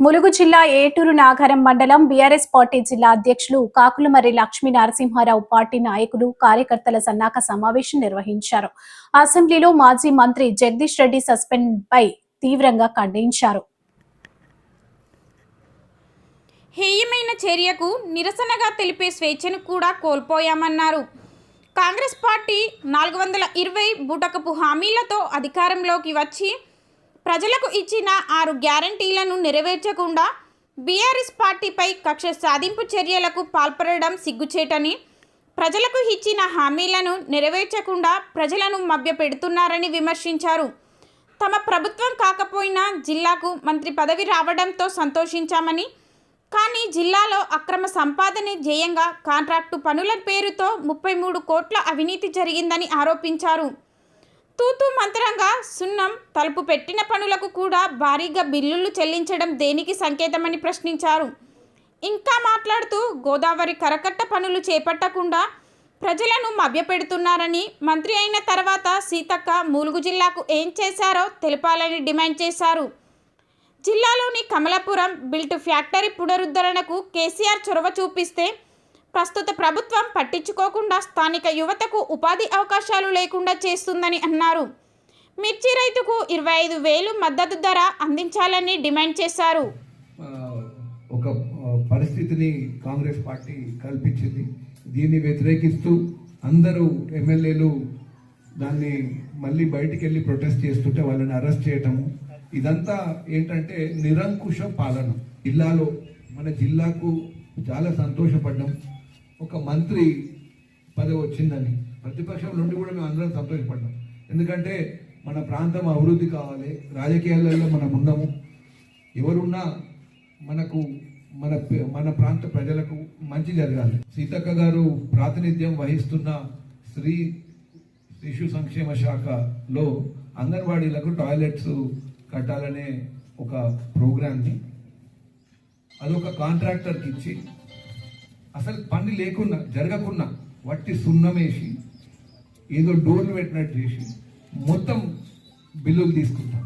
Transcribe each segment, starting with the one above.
ములుగు జిల్లా ఏటూరు నాగరం మండలం BRS party జిల్లా అధ్యక్షులు కాకులమర్రి లక్ష్మీ నరసింహారావు పార్టీ నాయకులు కార్యకర్తల సన్నాహక సమావేశం నిర్వహించారు. అసెంబ్లీలో మాజీ మంత్రి జగదీష్ రెడ్డి సస్పెండ్ పై తీవ్రంగా ఖండించారు. హేయమైన చర్యకు నిరసనగా తెలిపే స్వేచ్ఛను కూడా కోల్పోయామన్నారు. కాంగ్రెస్ పార్టీ నాలుగు వందల ఇరవై బూటకపు హామీలతో అధికారంలోకి వచ్చి ప్రజలకు ఇచ్చిన ఆరు గ్యారంటీలను నెరవేర్చకుండా బీఆర్ఎస్ పార్టీపై కక్ష సాధింపు చర్యలకు పాల్పడడం సిగ్గుచేటని ప్రజలకు ఇచ్చిన హామీలను నెరవేర్చకుండా ప్రజలను మభ్యపెడుతున్నారని విమర్శించారు. తమ ప్రభుత్వం కాకపోయినా జిల్లాకు మంత్రి పదవి రావడంతో సంతోషించామని కానీ జిల్లాలో అక్రమ సంపాదన ధ్యేయంగా కాంట్రాక్టు పనుల పేరుతో ముప్పై మూడు కోట్ల అవినీతి జరిగిందని ఆరోపించారు. తూతూ మంత్రంగా సున్నం తలుపు పెట్టిన పనులకు కూడా భారీగా బిల్లులు చెల్లించడం దేనికి సంకేతమని ప్రశ్నించారు. ఇంకా మాట్లాడుతూ గోదావరి కరకట్ట పనులు చేపట్టకుండా ప్రజలను మభ్యపెడుతున్నారని మంత్రి అయిన తర్వాత సీతక్క మూలుగు జిల్లాకు ఏం చేశారో తెలపాలని డిమాండ్ చేశారు. జిల్లాలోని కమలాపురం బిల్ట్ ఫ్యాక్టరీ పునరుద్ధరణకు కేసీఆర్ చొరవ చూపిస్తే ప్రస్తుత ప్రభుత్వం పట్టించుకోకుండా స్థానిక యువతకు ఉపాధి అవకాశాలు లేకుండా చేస్తుందని అన్నారు. మిర్చి రైతుకు ఇరవై ఐదు వేలు మద్దతు ధర అందించాలని డిమాండ్ చేశారు. ఒక పరిస్థితిని కాంగ్రెస్ పార్టీ కల్పించింది. దీన్ని వ్యతిరేకిస్తూ అందరూ ఎమ్మెల్యేలు దాన్ని మళ్ళీ బయటికి వెళ్ళి ప్రొటెస్ట్ చేస్తుంటే వాళ్ళని అరెస్ట్ చేయటము ఇదంతా ఏంటంటే నిరంకుశ పాలన. జిల్లాలో మన జిల్లాకు చాలా సంతోషపడ్డాం. ఒక మంత్రి పదవి వచ్చిందని. ప్రతిపక్షం నుండి కూడా మేము అందరం సంతోషపడ్డాం. ఎందుకంటే మన ప్రాంతం అభివృద్ధి కావాలి. రాజకీయాలలో మనం ఉన్నాము. ఎవరున్నా మనకు మన మన ప్రాంత ప్రజలకు మంచి జరగాలి. సీతక్క గారు ప్రాతినిధ్యం వహిస్తున్న స్త్రీ శిశు సంక్షేమ శాఖలో అంగన్వాడీలకు టాయిలెట్స్ కట్టాలనే ఒక ప్రోగ్రామ్ని అదొక కాంట్రాక్టర్కి ఇచ్చి అసలు పని లేకున్నా జరగకున్నా వట్టి సున్నం వేసి ఏదో డోర్లు పెట్టినట్టు చేసి మొత్తం బిల్లులు తీసుకుంటాం.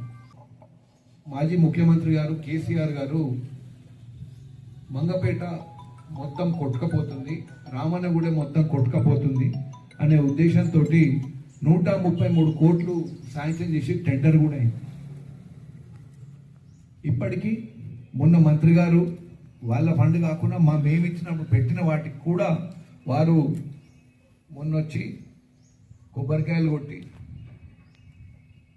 మాజీ ముఖ్యమంత్రి గారు కేసీఆర్ గారు మంగపేట మొత్తం కొట్టుకపోతుంది రామన్నగూడెం మొత్తం కొట్టుకపోతుంది అనే ఉద్దేశంతో నూట ముప్పై మూడు కోట్లు శాంక్షన్ చేసి టెండర్ కూడా అయింది. ఇప్పటికీ మొన్న మంత్రి గారు వాళ్ళ ఫండ్ కాకుండా మా మేము ఇచ్చినప్పుడు పెట్టిన వాటికి కూడా వారు మొన్న వచ్చి కొబ్బరికాయలు కొట్టి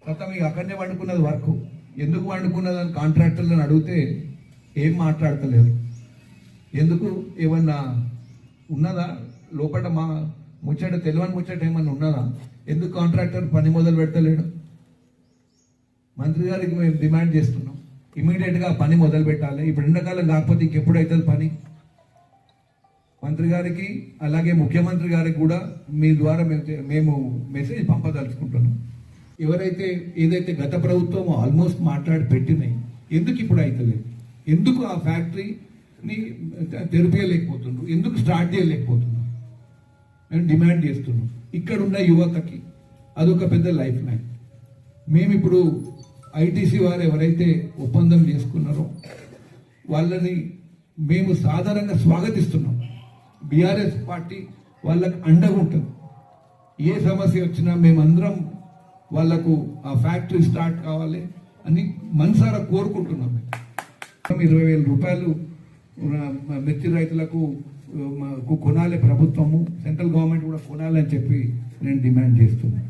మొత్తం ఇక అక్కడనే వండుకున్నది వర్క్. ఎందుకు వండుకున్నది అని కాంట్రాక్టర్లను అడిగితే ఏం మాట్లాడతలేరు ఎందుకు ఏమన్నా ఉన్నదా? లోపల మా ముచ్చట తెలియని ముచ్చట ఏమన్నా ఉన్నదా? ఎందుకు కాంట్రాక్టర్ పని మొదలు పెడతలేడు? మంత్రి గారికి మేము డిమాండ్ చేస్తున్నాం. ఇమీడియట్గా పని మొదలు పెట్టాలి. ఇప్పుడు ఎండాకాలం కాకపోతే ఇంకెప్పుడు అవుతుంది పని? మంత్రి గారికి అలాగే ముఖ్యమంత్రి గారికి కూడా మీ ద్వారా మేము మేము మెసేజ్ పంపదలుచుకుంటున్నాం. ఎవరైతే ఏదైతే గత ప్రభుత్వం ఆల్మోస్ట్ మాట్లాడి పెట్టినాయి ఎందుకు ఇప్పుడు అవుతలేదు? ఎందుకు ఆ ఫ్యాక్టరీని తెరిపేయలేకపోతుండ్రు? ఎందుకు స్టార్ట్ చేయలేకపోతున్నాం మేము డిమాండ్ చేస్తున్నాం. ఇక్కడ ఉన్న యువతకి అదొక పెద్ద లైఫ్ లైన్. మేము ఇప్పుడు ఐటీసీ వారు ఎవరైతే ఒప్పందం చేసుకున్నారో వాళ్ళని మేము సాధారణంగా స్వాగతిస్తున్నాం. బీఆర్ఎస్ పార్టీ వాళ్ళకు అండగా ఉంటుంది. ఏ సమస్య వచ్చినా మేమందరం వాళ్ళకు ఆ ఫ్యాక్టరీ స్టార్ట్ కావాలి అని మనసారా కోరుకుంటున్నాం. మేము ఇరవై వేల రూపాయలు మిర్చి రైతులకు మాకు కొనాలి ప్రభుత్వము సెంట్రల్ గవర్నమెంట్ కూడా కొనాలని చెప్పి నేను డిమాండ్ చేస్తున్నాను.